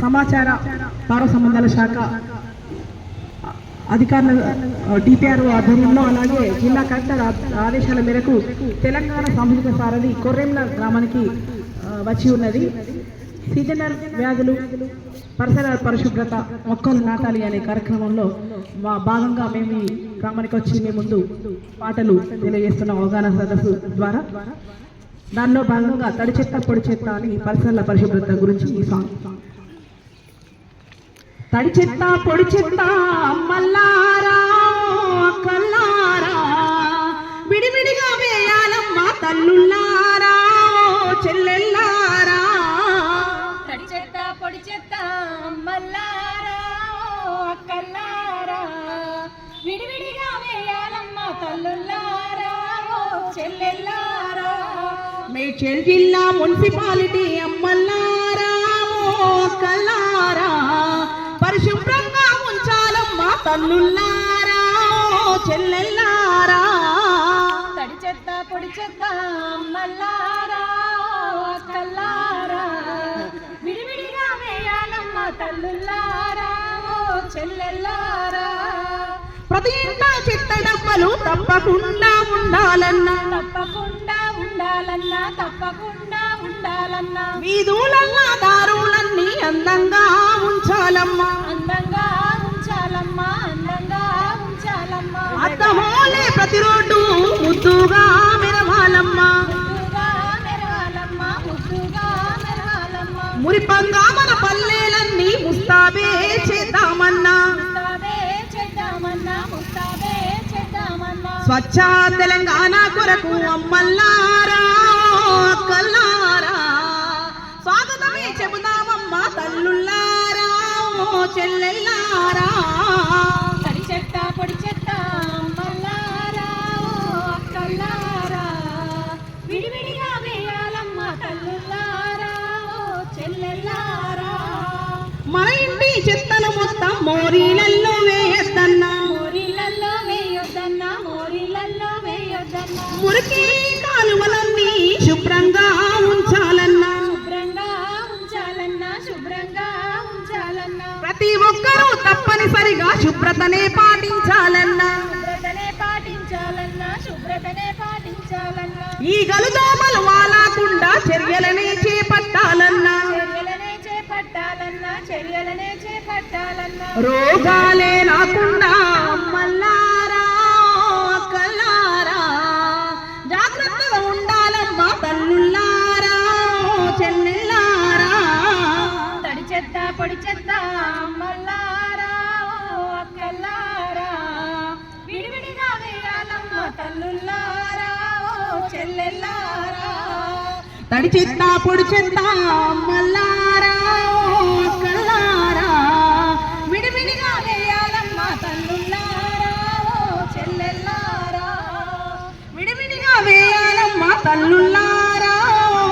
సమాచార పౌర సంబంధాల శాఖ అధికారుల డిపిఆర్ఓ ఆధ్వర్యంలో అలాగే జిల్లా కలెక్టర్ ఆదేశాల మేరకు తెలంగాణ సాంస్కృతిక సారథి కొర్రెంల గ్రామానికి వచ్చి ఉన్నది. సీజనల్ వ్యాధులు పరిసర పరిశుభ్రత మొక్కలు నాటాలి అనే కార్యక్రమంలో మా భాగంగా మేము ఈ గ్రామానికి వచ్చి మీ ముందు పాటలు తెలియజేస్తున్న అవగాహన సదస్సు ద్వారా దానిలో భాగంగా తడి చెత్త పొడి చెత్త అని పరిసరాల పరిశుభ్రత గురించి ఈ సాంగ్ తడి చెత్త పొడి చెత్త అమ్మల్లారా అక్కల్లారా విడివిడిగా వేయాలమ్మా తల్లుల్లారా చెల్లెల్లారా. తడి చెత్త పొడి చెత్త అమ్మల్లారా ఓ అక్కల్లారా విడివిడిగా వేయాలమ్మ తల్లుల్లారా చెల్లెల్లారా. మేడ్చల్ జిల్లా మున్సిపాలిటీ అమ్మల్లారా. పరిశుభ్రంగా ఉంచాలమ్మా తల్లుల్లారా చెల్లెల్లారా. తడి చెత్త పొడి చెత్త అమ్మల్లారా ఓ అక్కల్లారా. విడివిడిగా వేయాలమ్మ తల్లుల్లారా చెల్లెల్లారా. ప్రతి ఇంట చెత్త డబ్బలు తప్పకుండా ఉండాలన్నా. తప్పకుండా ఉండాలన్నా తప్పకుండా ఉండాలన్నా. వీధులల్లా దారులన్నీ అందంగా ఉంచాలమ్మా. ప్రతి రోడ్డు ముద్దుగా మెరవాలమ్మా. మురిపంగా మన పల్లెలన్నీ ముస్తాబే చేద్దామన్నా. స్వచ్ఛ తెలంగాణ కొరకు అమ్మల్లారా స్వాగతమే చెబుదామమ్మా తల్లుల్లారా ఓ మోరీలల్లో వేయద్దన్నా. మోరీలల్లో వేయొద్దన్నా మోరీలల్లో వేయొద్దన్నా. మురికి కాలువలన్నీ శుభ్రంగా ఉంచాలన్నా. శుభ్రంగా ఉంచాలన్నా శుభ్రంగా ఉంచాలన్నా. ప్రతి ఒక్కరూ తప్పనిసరిగా శుభ్రతనే పాటించాలన్నా. శుభ్రతనే పాటించాలన్నా శుభ్రతనే పాటించాలన్నా. ఈగలు దోమలు వాలాకుండా చర్యలనే చేపట్టాలన్నా. చర్యలనే చేపట్టాలన్నా చర్యలనే రోగాలే రాకుండా అమ్మల్లారా అక్కల్లారా జాగ్రత్తగా ఉండాలమ్మా తల్లుల్లారా చెల్లెల్లారా. తడి చెత్త పొడి చెత్త అమ్మల్లారా ఓ అక్కల్లారా విడివిడిగా వేయాలమ్మ తల్లుల్లారా చెల్లెల్లారా. తడి చెత్త పొడి చెత్త అమ్మల్లారా తల్లుల్లారా ఓ